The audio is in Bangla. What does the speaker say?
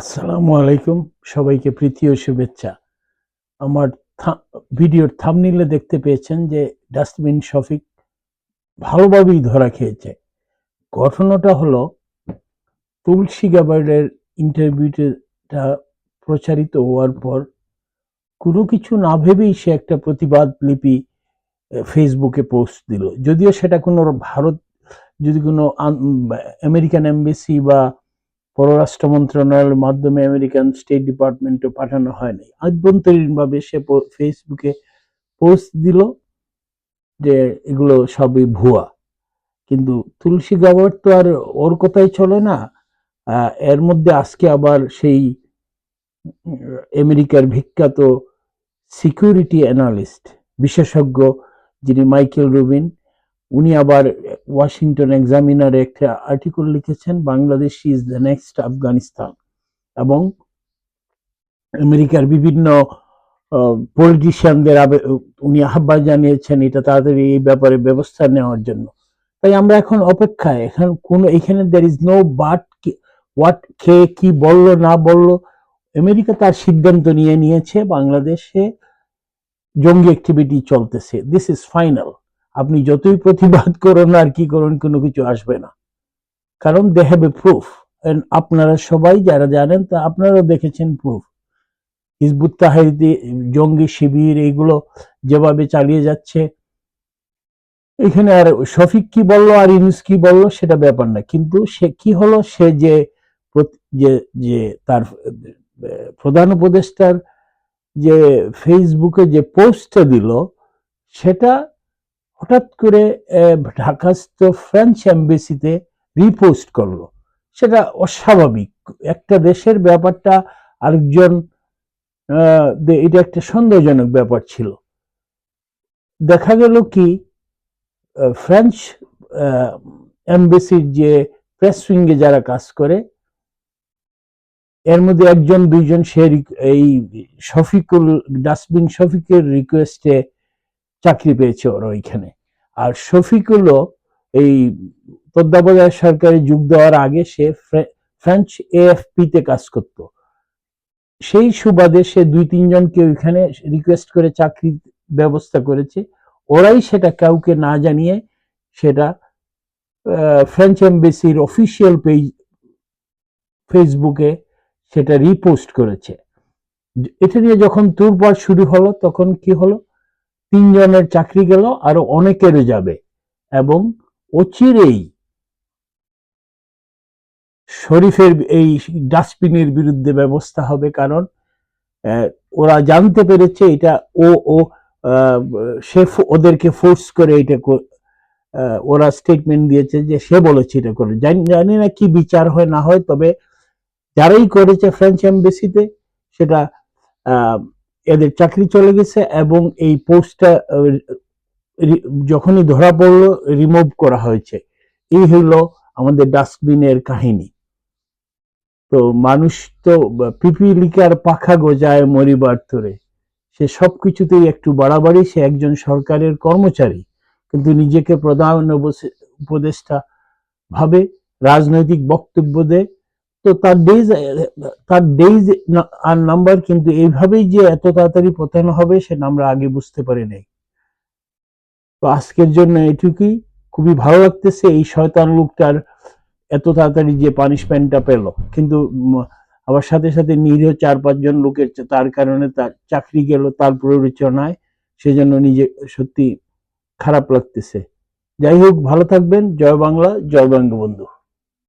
আসসালামু আলাইকুম, সবাইকে প্রীতি ও শুভেচ্ছা। আমার ভিডিওর থামনিলে দেখতে পেয়েছেন যে ডাস্টবিন শফিক ভালোভাবেই ধরা খেয়েছে। ঘটনাটা হলো, তুলসী গাবার্ডের ইন্টারভিউটা প্রচারিত হওয়ার পর কোনো কিছু না ভেবেই সে একটা প্রতিবাদ লিপি ফেসবুকে পোস্ট দিল। যদিও সেটা কোনো ভারত, যদি কোনো আমেরিকান এমবেসি বা পররাষ্ট্র মন্ত্রণালয়ের মাধ্যমে আমেরিকান স্টেট ডিপার্টমেন্টে পাঠানো হয়নি। আভ্যন্তরীণভাবে সে ফেসবুকে পোস্ট দিল যে এগুলো সবই ভুয়া। কিন্তু তুলসী গাওয়ার তো আর ওর কথাই চলে না। এর মধ্যে আজকে আবার সেই আমেরিকার বিখ্যাত সিকিউরিটি অ্যানালিস্ট বিশেষজ্ঞ যিনি মাইকেল রুবিন, উনি আবার ওয়াশিংটন এক্সামিনারে একটা আর্টিকেল লিখেছেন, Bangladesh is the next Afghanistan. এবং আমেরিকার বিভিন্ন পলিটিশিয়ানদের উনি আহ্বান জানিয়েছেন এটা তাড়াতাড়ি এই ব্যাপারে ব্যবস্থা নেওয়ার জন্য। তাই আমরা এখন অপেক্ষায়। এখন কোন, এখানে there is no but what কে, কি বলল, না বলল, আমেরিকা তার সিদ্ধান্ত নিয়ে নিয়েছে, বাংলাদেশে জঙ্গি অ্যাক্টিভিটি চলতেছে। দিস ইজ ফাইনাল আপনি যতই প্রতিবাদ করুন আর কি করুন, কোনো কিছু আসবে না। কারণ দে হ্যাভ এ প্রুফ আপনারা সবাই যারা জানেন, তা আপনারাও দেখেছেন প্রুফ হিজবুত তাহারিতে, জঙ্গি শিবির, এগুলো যেভাবে চালিয়ে যাচ্ছে। এখানে আর শফিক কি বলল, আর ইউনুস কি বলল, সেটা ব্যাপার না। কিন্তু সে কি হলো, সে যে যে তার প্রধান উপদেষ্টার যে ফেসবুকে যে পোস্টটা দিল, সেটা হঠাৎ করে ঢাকাস্থ ফ্রেঞ্চ এম্বাসিতে রিপোস্ট করল। সেটা অস্বাভাবিক। একটা দেশের ব্যাপারটা আরেকজন এটা একটা সন্দেহজনক ব্যাপার ছিল। দেখা গেল কি ফ্রেঞ্চ এম্বাসির যে প্রেস উইঙ্গে যারা কাজ করে, এর মধ্যে একজন, দুইজন সে এই শফিকুল, ডাস্টবিন শফিকের রিকোয়েস্টে চাকরি পেয়েছে ওরা ওইখানে। আর শফিকুলও এই তত্ত্বাবধায়ক সরকারে যোগ দেওয়ার আগে সে ফ্রে- ফ্রেঞ্চ এএফপি তে কাজ করত। সেই সুবাদে সে দুই তিনজনকে ওইখানে রিকোয়েস্ট করে চাকরি ব্যবস্থা করেছে। ওরাই সেটা কাউকে না জানিয়ে সেটা ফ্রেঞ্চ এম্বাসির অফিসিয়াল পেজ ফেসবুকে সেটা রিপোস্ট করেছে। এটা নিয়ে যখন তোরপার শুরু হলো, তখন কি হলো? তিনজনের চাকরি গেল, আরও অনেকেরও যাবে। এবং অচিরেই শরীফের এই ডাস্টবিনের বিরুদ্ধে ব্যবস্থা হবে, কারণ ওরা জানতে পেরেছে এটা ও ও সে ওদেরকে ফোর্স করে এটা ওরা স্টেটমেন্ট দিয়েছে যে সে বলেছে এটা করে। জানি না কি বিচার হয় না হয়, তবে যারাই করেছে ফ্রেঞ্চ এম্বাসিতে সেটা এদের চাকরি চলে গেছে এবং এই পোস্টটা যখনই ধরা পড়ল রিমুভ করা হয়েছে। এই হলো আমাদের ডাস্টবিনের কাহিনী। তো মানুষ তো পিপিলিকার পাখা গজায় মরিবার তরে। সে সবকিছুতেই একটু বাড়াবাড়ি, সে একজন সরকারের কর্মচারী। কিন্তু নিজেকে প্রধান উপদেষ্টা ভাবে রাজনৈতিক বক্তব্য দেয় তো তার ডেজ তার ডেজ আর নাম্বার কিন্তু এইভাবেই যে এত তাড়াতাড়ি পতন হবে সেটা আমরা আগে বুঝতে পারি নাই। তো আজকের জন্য এটুকুই খুবই ভালো লাগতেছে এই শয়তান লোকটার এত তাড়াতাড়ি যে পানিশমেন্টটা পেল। কিন্তু আবার সাথে সাথে নিরীহ চার পাঁচজন লোকের তার কারণে তার চাকরি গেল, তার প্ররোচনায়। সেজন্য নিজে সত্যি খারাপ লাগতেছে। যাই হোক, ভালো থাকবেন। জয় বাংলা, জয় বঙ্গবন্ধু।